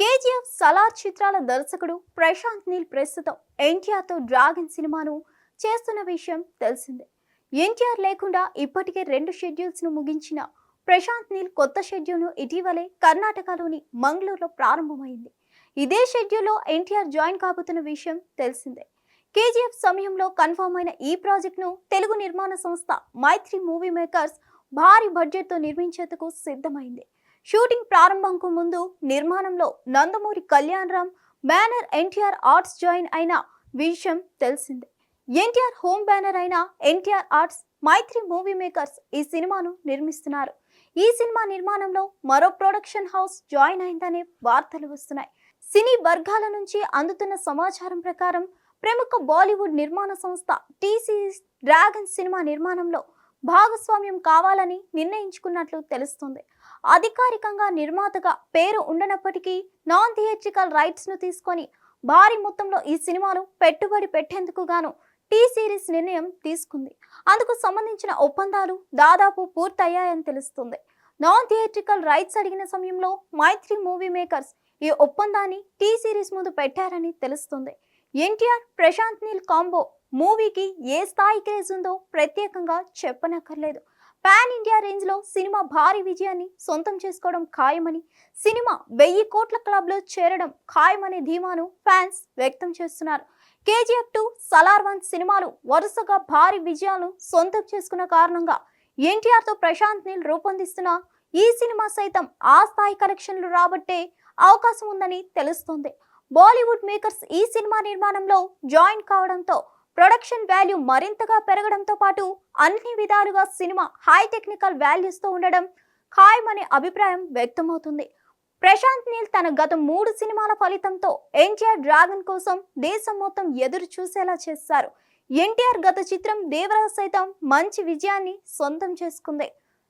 KGF Salaar చిత్రాల దర్శకుడు ప్రశాంత్ నీల్ ప్రస్తుతం ఎన్టీఆర్తో డ్రాగన్ సినిమాను చేస్తున్న విషయం తెలిసిందే. ఎన్టీఆర్ లేకుండా ఇప్పటికే రెండు షెడ్యూల్స్ను ముగించిన ప్రశాంత్ నీల్ కొత్త షెడ్యూల్ను ఇటీవలే కర్ణాటకలోని మంగళూరులో ప్రారంభమైంది. ఇదే షెడ్యూల్లో ఎన్టీఆర్ జాయిన్ కాబోతున్న విషయం తెలిసిందే. కేజీఎఫ్ సమయంలో కన్ఫర్మ్ అయిన ఈ ప్రాజెక్ట్ను తెలుగు నిర్మాణ సంస్థ మైత్రి మూవీ మేకర్స్ భారీ బడ్జెట్తో నిర్మించేందుకు సిద్ధమైంది. షూటింగ్ ప్రారంభంకు ముందు నిర్మాణంలో Nandamuri Kalyan Ram banner NTR arts join అయిన విషయం తెలిసిందే. ఎన్టీఆర్ హోమ్ బ్యానర్ అయిన NTR arts Mythri movie makers ఈ సినిమాను నిర్మిస్తున్నారు. ఈ సినిమా నిర్మాణంలో మరో ప్రొడక్షన్ హౌస్ జాయిన్ అయిందనే వార్తలు వస్తున్నాయి. సినీ వర్గాల నుంచి అందుతున్న సమాచారం ప్రకారం ప్రముఖ బాలీవుడ్ నిర్మాణ సంస్థ టీసీఎస్ డ్రాగన్ సినిమా నిర్మాణంలో భాగస్వామ్యం కావాలని నిర్ణయించుకున్నట్లు తెలుస్తుంది. అధికారికంగా నిర్మాతగా పేరు ఉండనప్పటికీ నాన్ థియేట్రికల్ రైట్స్ను తీసుకొని భారీ మొత్తంలో ఈ సినిమాను పెట్టుబడి పెట్టేందుకు గాను టీ సిరీస్ నిర్ణయం తీసుకుంది. అందుకు సంబంధించిన ఒప్పందాలు దాదాపు పూర్తయ్యాయని తెలుస్తుంది. నాన్ థియేట్రికల్ రైట్స్ అడిగిన సమయంలో మైత్రి మూవీ మేకర్స్ ఈ ఒప్పందాన్ని టీ సిరీస్ ముందు పెట్టారని తెలుస్తుంది. ఎన్టీఆర్ ప్రశాంత్ నీల్ కాంబో మూవీకి ఏ స్థాయి క్రేజ్ ఉందో ప్రత్యేకంగా చెప్పనక్కర్లేదు. పాన్ ఇండియా రేంజ్లో సినిమా భారీ విజయాన్ని సొంతం చేసుకోవడం ఖాయమని సినిమా వెయ్యి కోట్ల క్లబ్లో చేరడం ఖాయమనే ధీమాను ఫ్యాన్స్ వ్యక్తం చేస్తున్నారు. కేజీఎఫ్ టూ సలార్ వన్ సినిమాలు వరుసగా భారీ విజయాలను సొంతం చేసుకున్న కారణంగా ఎన్టీఆర్తో ప్రశాంత్ నీల్ రూపొందిస్తున్న ఈ సినిమా సైతం ఆ స్థాయి కలెక్షన్లు రాబట్టే అవకాశం ఉందని తెలుస్తోంది. బాలీవుడ్ మేకర్స్ ఈ సినిమా నిర్మాణంలో జాయిన్ కావడంతో ప్రొడక్షన్ వాల్యూ మరింతగా పెరగడంతో పాటు అన్ని విధాలుగా సినిమా హై టెక్నికల్ వాల్యూస్తో ఉండడం ఖాయమనే అభిప్రాయం వ్యక్తమవుతుంది. ప్రశాంత్ నీల్ తన గత మూడు సినిమాల ఫలితంతో ఎన్టీఆర్ డ్రాగన్ కోసం దేశం మొత్తం ఎదురు చూసేలా చేశారు. ఎన్టీఆర్ గత చిత్రం దేవరాజ్ సైతం మంచి విజయాన్ని సొంతం చేసుకుంది.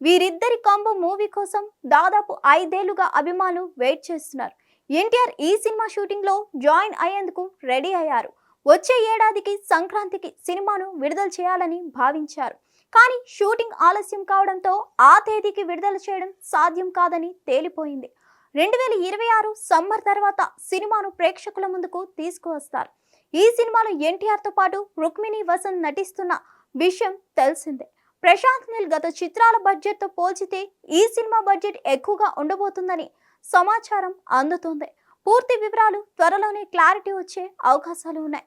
వీరిద్దరి కాంబో మూవీ కోసం దాదాపు ఐదేళ్ళుగా అభిమానులు వెయిట్ చేస్తున్నారు. ఎన్టీఆర్ ఈ సినిమా షూటింగ్లో జాయిన్ అయ్యేందుకు రెడీ అయ్యారు. వచ్చే ఏడాదికి సంక్రాంతికి సినిమాను విడుదల చేయాలని భావించారు. కానీ షూటింగ్ ఆలస్యం కావడంతో ఆ తేదీకి విడుదల చేయడం సాధ్యం కాదని తేలిపోయింది. రెండు వేల ఇరవై ఆరు సమ్మర్ తర్వాత సినిమాను ప్రేక్షకుల ముందుకు తీసుకువస్తారు. ఈ సినిమాలో ఎన్టీఆర్తో పాటు రుక్మిణి వసంత్ నటిస్తున్న విషయం తెలిసిందే. ప్రశాంత్ నీల్ గత చిత్రాల బడ్జెట్తో పోల్చితే ఈ సినిమా బడ్జెట్ ఎక్కువగా ఉండబోతుందని సమాచారం అందుతోంది. పూర్తి వివరాలు త్వరలోనే క్లారిటీ వచ్చే అవకాశాలు ఉన్నాయి.